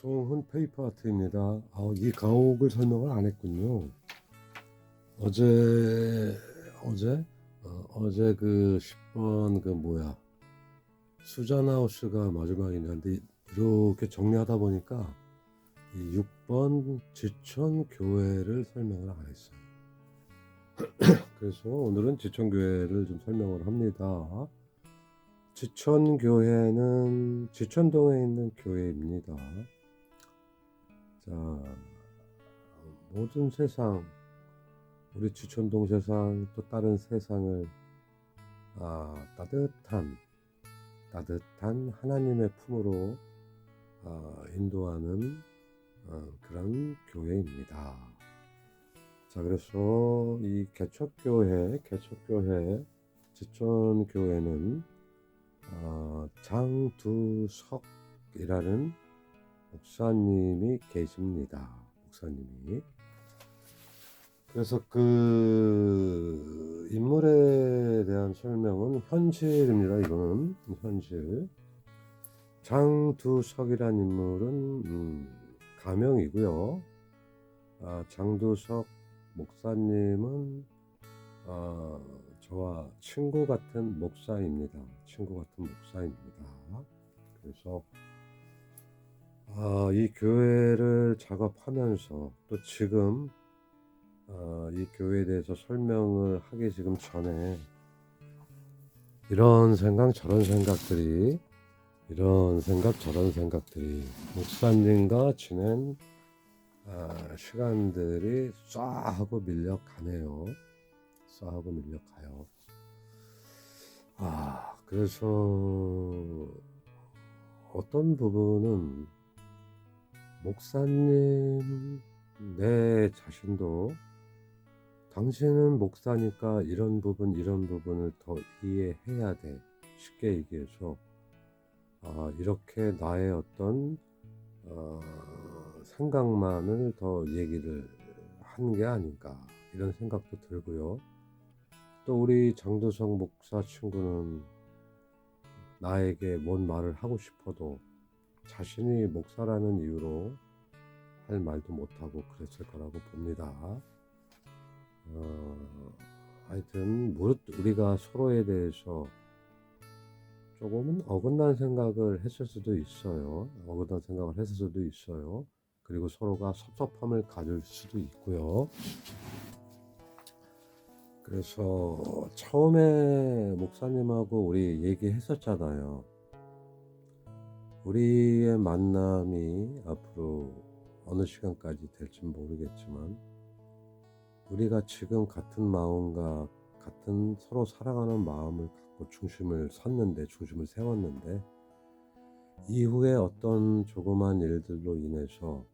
송훈 페이퍼 아트입니다. 아, 이 가옥을 설명을 안 했군요. 어제 어제 어, 어제 그 10번 그 뭐야 수잔하우스가 마지막인데 이렇게 정리하다 보니까 이 6번 지천 교회를 설명을 안 했어요. 그래서 오늘은 지천 교회를 좀 설명을 합니다. 지천 교회는 지천동에 있는 교회입니다. 자, 모든 세상, 우리 지천동 세상, 또 다른 세상을 아, 따뜻한, 따뜻한 하나님의 품으로 아, 인도하는 어, 그런 교회입니다. 자, 그래서 이 개척교회, 개척교회, 지천교회는 어, 장두석이라는 목사님이 계십니다. 목사님이. 그래서 그 인물에 대한 설명은 현실입니다. 이거는 현실. 장두석이라는 인물은 음, 가명이고요. 아, 장두석 목사님은 아, 저와 친구 같은 목사입니다. 친구 같은 목사입니다. 그래서 아, 이 교회를 작업하면서 또 지금 아, 이 교회에 대해서 설명을 하기 지금 전에 이런 생각 저런 생각들이 이런 생각 저런 생각들이 목사님과 지낸 아, 시간들이 쏴 하고 밀려가네요. 쏴 하고 밀려가요. 아, 그래서 어떤 부분은 목사님 내 자신도 당신은 목사니까 이런 부분 이런 부분을 더 이해해야 돼 쉽게 얘기해서 아, 이렇게 나의 어떤 어, 생각만을 더 얘기를 한 게 아닌가 이런 생각도 들고요. 또 우리 장도성 목사 친구는 나에게 뭔 말을 하고 싶어도 자신이 목사라는 이유로 할 말도 못하고 그랬을 거라고 봅니다. 어, 하여튼 무릇 우리가 서로에 대해서 조금은 어긋난 생각을 했을 수도 있어요. 어긋난 생각을 했을 수도 있어요. 그리고 서로가 섭섭함을 가질 수도 있고요. 그래서 처음에 목사님하고 우리 얘기했었잖아요. 우리의 만남이 앞으로 어느 시간까지 될지 모르겠지만 우리가 지금 같은 마음과 같은 서로 사랑하는 마음을 갖고 중심을 섰는데 중심을 세웠는데 이후에 어떤 조그만 일들로 인해서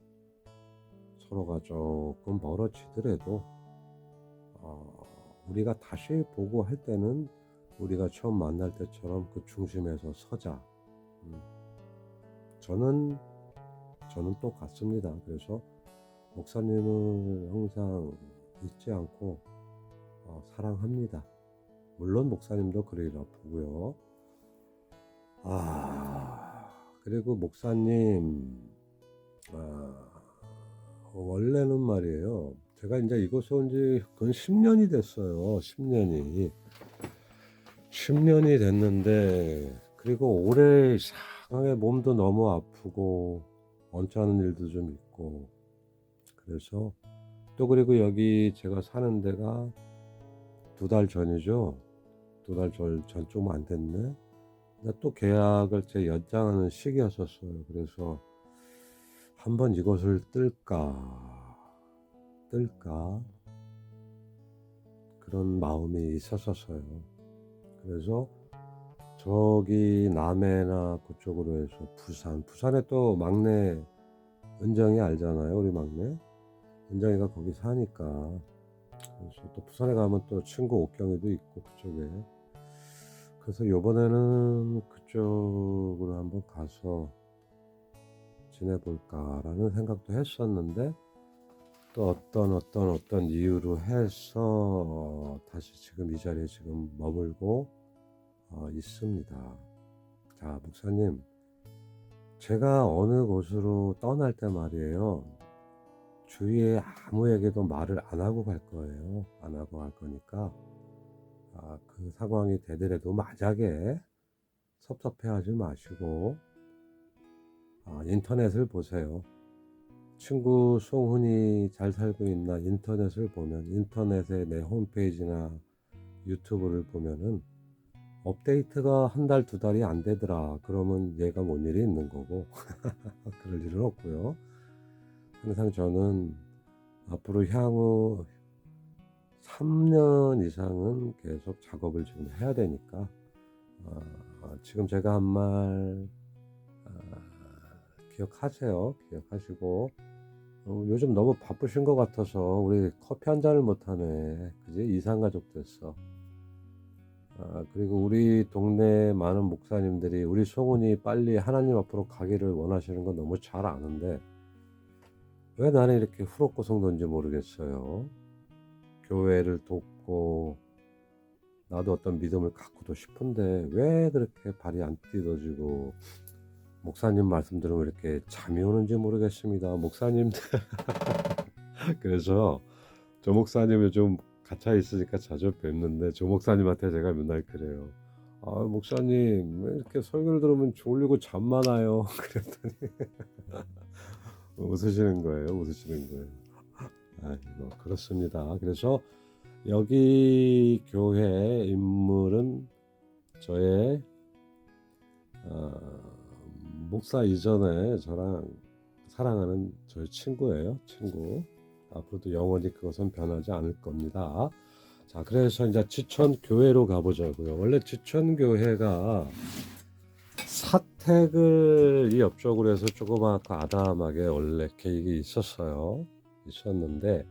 서로가 조금 멀어지더라도 어, 우리가 다시 보고 할 때는 우리가 처음 만날 때처럼 그 중심에서 서자. 음. 저는 저는 똑같습니다. 그래서 목사님을 항상 잊지 않고 어, 사랑합니다. 물론 목사님도 그러리라 보고요. 아 그리고 목사님 아, 원래는 말이에요. 제가 이제 이곳에 온 지 근 10년이 됐어요. 10년이. 10년이 됐는데, 그리고 올해 이상하게 몸도 너무 아프고, 언짢은 일도 좀 있고, 그래서, 또 그리고 여기 제가 사는 데가 두 달 전이죠. 두달 전, 전좀 안 됐네. 또 계약을 제 연장하는 시기였었어요. 그래서 한번 이것을 뜰까, 뜰까, 그런 마음이 있었었어요. 그래서 저기 남해나 그쪽으로 해서 부산, 부산에 또 막내 은정이 알잖아요, 우리 막내. 은정이가 거기 사니까. 그래서 또 부산에 가면 또 친구 옥경이도 있고 그쪽에. 그래서 요번에는 그쪽으로 한번 가서 지내볼까라는 생각도 했었는데 또 어떤 어떤 어떤 이유로 해서 다시 지금 이 자리에 지금 머물고 어, 있습니다. 자 목사님 제가 어느 곳으로 떠날 때 말이에요. 주위에 아무에게도 말을 안 하고 갈 거예요. 안 하고 갈 거니까 아, 그 상황이 되더라도 만약에 섭섭해하지 마시고 아, 인터넷을 보세요. 친구 송훈이 잘 살고 있나 인터넷을 보면 인터넷에 내 홈페이지나 유튜브를 보면은 업데이트가 한 달 두 달이 안 되더라. 그러면 얘가 뭔 일이 있는 거고? 그럴 일은 없고요. 항상 저는 앞으로 향후 3년 이상은 계속 작업을 지금 해야 되니까 아, 지금 제가 한말 아, 기억하세요. 기억하시고. 어, 요즘 너무 바쁘신 것 같아서 우리 커피 한 잔을 못하네. 그지? 이상가족 됐어 아, 그리고 우리 동네 많은 목사님들이 우리 송은이 빨리 하나님 앞으로 가기를 원하시는 건 너무 잘 아는데 왜 나는 이렇게 후럭구성도인지 모르겠어요. 교회를 돕고 나도 어떤 믿음을 갖고도 싶은데 왜 그렇게 발이 안 뜯어지고 목사님 말씀 들으면 이렇게 잠이 오는지 모르겠습니다. 목사님들 그래서 저 목사님이 좀 갇혀 있으니까 자주 뵙는데 조 목사님한테 제가 맨날 그래요. 아 목사님 왜 이렇게 설교를 들으면 졸리고 잠만 와요. 그랬더니 웃으시는 거예요. 웃으시는 거예요. 아뭐 그렇습니다. 그래서 여기 교회 인물은 저의 어, 목사 이전에 저랑 사랑하는 저의 친구예요. 친구. 앞으로도 영원히 그것은 변하지 않을 겁니다. 자, 그래서 이제 지천 교회로 가보자고요. 원래 지천 교회가 사택을 이 옆쪽으로 해서 조그맣고 아담하게 원래 계획이 있었어요. 있었는데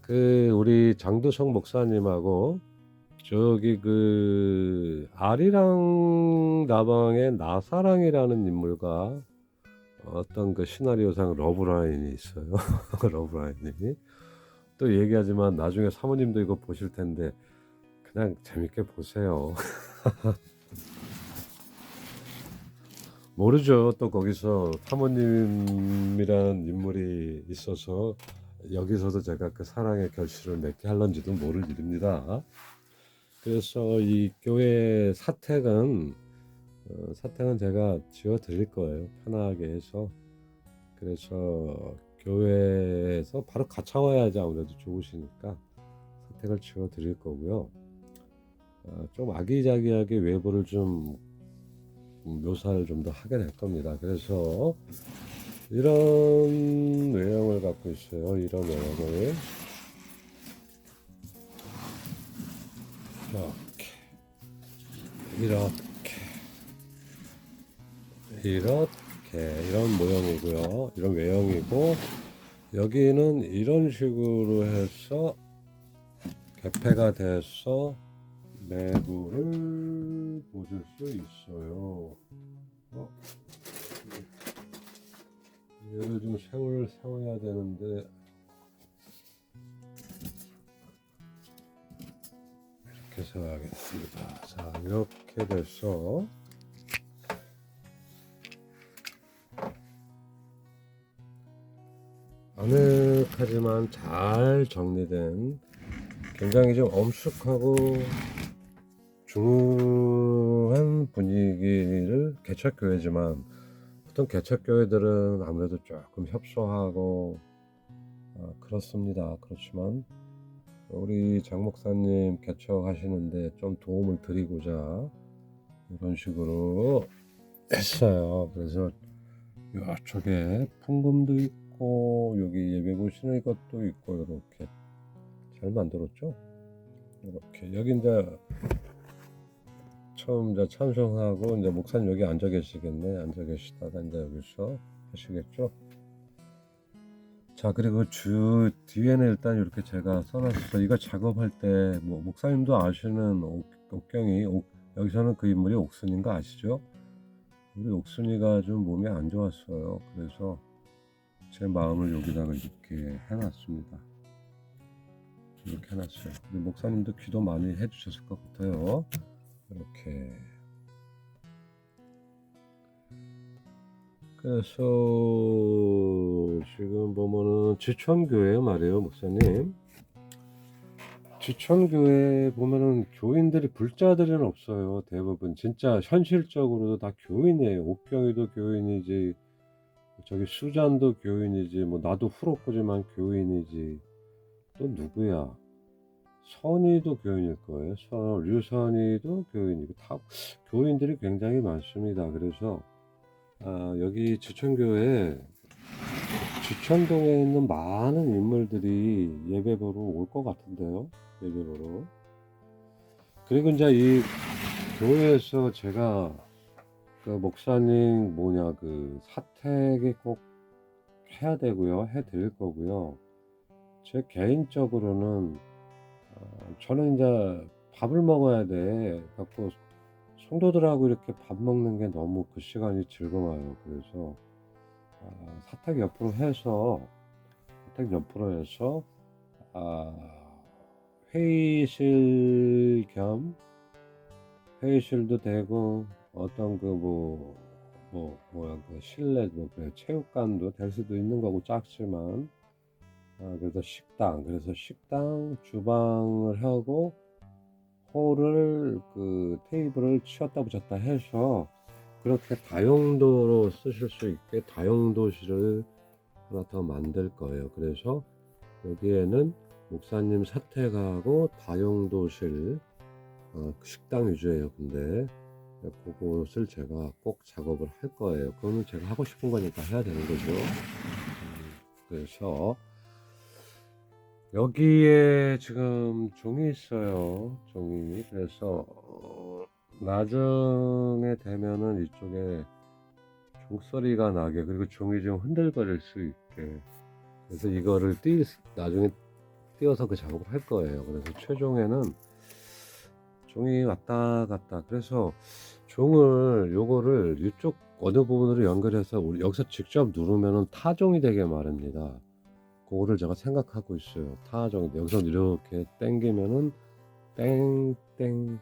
그 우리 장두성 목사님하고 저기 그 아리랑 나방의 나사랑이라는 인물과 어떤 그 시나리오상 러브라인이 있어요. 러브라인이. 또 얘기하지만 나중에 사모님도 이거 보실 텐데 그냥 재밌게 보세요. 모르죠. 또 거기서 사모님이란 인물이 있어서 여기서도 제가 그 사랑의 결실을 맺게 할런지도 모를 일입니다. 그래서 이 교회 사택은 어, 사택은 제가 지어 드릴 거예요. 편하게 해서. 그래서 교회에서 바로 같이 와야지 아무래도 좋으시니까 사택을 지어 드릴 거고요. 어, 좀 아기자기하게 외부를 좀 묘사를 좀 더 하게 될 겁니다. 그래서 이런 외형을 갖고 있어요. 이런 외형을 이렇게 이렇게 이렇게 이런 모형이고요. 이런 외형이고 여기는 이런 식으로 해서 개폐가 돼서 내부를 보실 수 있어요. 어? 얘를 좀 세월 세워야 되는데 이렇게 세워야겠습니다. 자 이렇게 돼서 아늑하지만 잘 정리된 굉장히 좀 엄숙하고 중후한 분위기를 개척교회지만 보통 개척교회들은 아무래도 조금 협소하고 어, 그렇습니다. 그렇지만 우리 장 목사님 개척하시는데 좀 도움을 드리고자 이런 식으로 했어요. 그래서 이쪽에 풍금도 있고 여기 예배 보시는 것도 있고 이렇게 잘 만들었죠. 이렇게 여기 이제 처음 이제 찬송하고 이제 목사님 여기 앉아 계시겠네. 앉아 계시다가 이제 여기서 하시겠죠. 자 그리고 주 뒤에는 일단 이렇게 제가 써놨어요. 이거 작업할 때 뭐 목사님도 아시는 옥, 옥경이 옥, 여기서는 그 인물이 옥순인 거 아시죠? 우리 옥순이가 좀 몸이 안 좋았어요. 그래서 제 마음을 여기다가 이렇게 해놨습니다. 이렇게 해놨어요. 목사님도 기도 많이 해주셨을 것 같아요. 이렇게 그래서 지금 보면은 지천교회 말이에요, 목사님. 지천교회 보면은 교인들이 불자들은 없어요. 대부분 진짜 현실적으로도 다 교인이에요. 옥경이도 교인이지, 저기 수잔도 교인이지, 뭐 나도 후로꾸지만 교인이지. 또 누구야? 선이도 교인일 거예요. 선, 류선이도 교인이고 다 교인들이 굉장히 많습니다. 그래서 아, 여기 지천교회 지천동에 있는 많은 인물들이 예배 보러 올 것 같은데요. 예배 보러. 그리고 이제 이 교회에서 제가 그 목사님 뭐냐 그 사택에 꼭 해야 되고요. 해 드릴 거고요. 제 개인적으로는 어, 저는 이제 밥을 먹어야 돼. 갖고 성도들하고 이렇게 밥 먹는 게 너무 그 시간이 즐거워요. 그래서 아, 사택 옆으로 해서 사택 옆으로 해서 아, 회의실 겸 회의실도 되고 어떤 그뭐뭐 뭐야 그 실내 뭐 그래 체육관도 될 수도 있는 거고 작지만 아, 그래서 식당 그래서 식당 주방을 하고 홀을 그 테이블을 치웠다 붙였다 해서 그렇게 다용도로 쓰실 수 있게 다용도실을 하나 더 만들 거예요. 그래서 여기에는 목사님 사택하고 다용도실 어, 식당 위주예요. 근데 그것을 제가 꼭 작업을 할 거예요. 그거는 제가 하고 싶은 거니까 해야 되는 거죠. 음, 그래서 여기에 지금 종이 있어요. 종이. 그래서 어, 나중에 되면은 이쪽에 종소리가 나게 그리고 종이 좀 흔들거릴 수 있게 그래서 이거를 띄 나중에 띄어서 그 작업을 할 거예요. 그래서 최종에는 종이 왔다 갔다 그래서 종을 요거를 이쪽 어느 부분으로 연결해서 우리 여기서 직접 누르면은 타종이 되게 말입니다. 그거를 제가 생각하고 있어요. 타종 여기서 이렇게 땡기면은 땡땡땡땡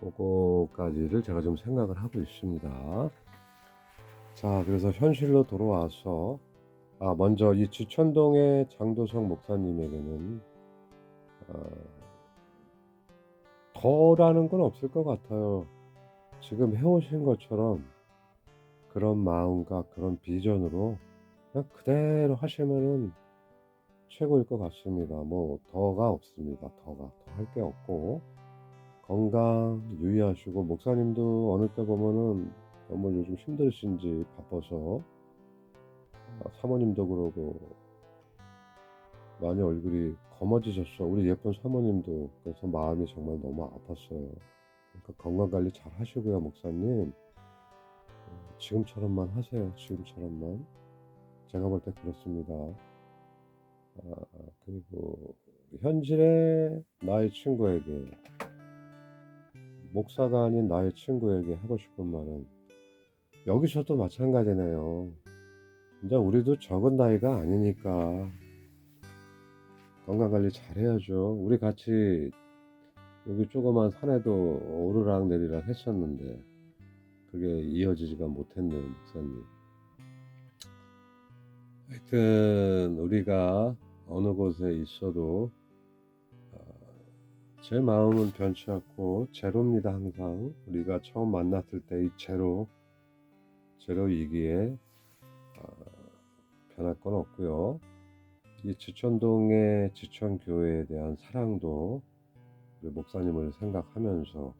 그거까지를 제가 좀 생각을 하고 있습니다. 자, 그래서 현실로 돌아와서 아 먼저 이 지천동의 장도성 목사님에게는 어, 더라는 건 없을 것 같아요. 지금 해오신 것처럼 그런 마음과 그런 비전으로 그냥 그대로 하시면은 최고일 것 같습니다. 뭐 더가 없습니다. 더가 더 할 게 없고 건강 유의하시고 목사님도 어느 때 보면은 너무 요즘 힘드신지 바빠서 아, 사모님도 그러고 많이 얼굴이 검어지셨어. 우리 예쁜 사모님도 그래서 마음이 정말 너무 아팠어요. 그러니까 건강 관리 잘 하시고요, 목사님. 어, 지금처럼만 하세요. 지금처럼만. 제가 볼 때 그렇습니다. 아, 그리고 현실의 나의 친구에게 목사가 아닌 나의 친구에게 하고 싶은 말은 여기서도 마찬가지네요. 이제 우리도 적은 나이가 아니니까 건강 관리 잘 해야죠. 우리 같이 여기 조그만 산에도 오르락 내리락 했었는데 그게 이어지지가 못했네요, 목사님. 하여튼 우리가 어느 곳에 있어도 어, 제 마음은 변치 않고 제로입니다 항상 우리가 처음 만났을 때 이 제로 제로이기에 어, 변할 건 없고요 이 지천동의 지천교회에 대한 사랑도 우리 목사님을 생각하면서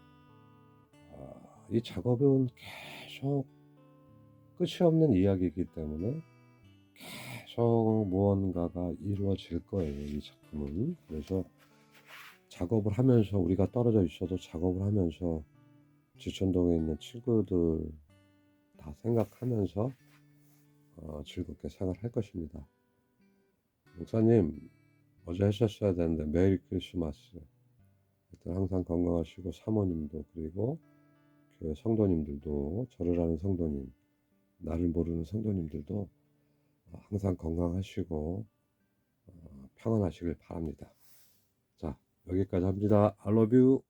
어, 이 작업은 계속 끝이 없는 이야기이기 때문에 계속 무언가가 이루어질 거예요. 이 작품은. 그래서 작업을 하면서 우리가 떨어져 있어도 작업을 하면서 지천동에 있는 친구들 다 생각하면서 어, 즐겁게 생활할 것입니다. 목사님 어제 하셨어야 되는데 메리 크리스마스. 하여튼 항상 건강하시고 사모님도 그리고 교회 성도님들도 저를 아는 성도님 나를 모르는 성도님들도 항상 건강하시고 어, 평안하시길 바랍니다. 자 여기까지 합니다. I love you.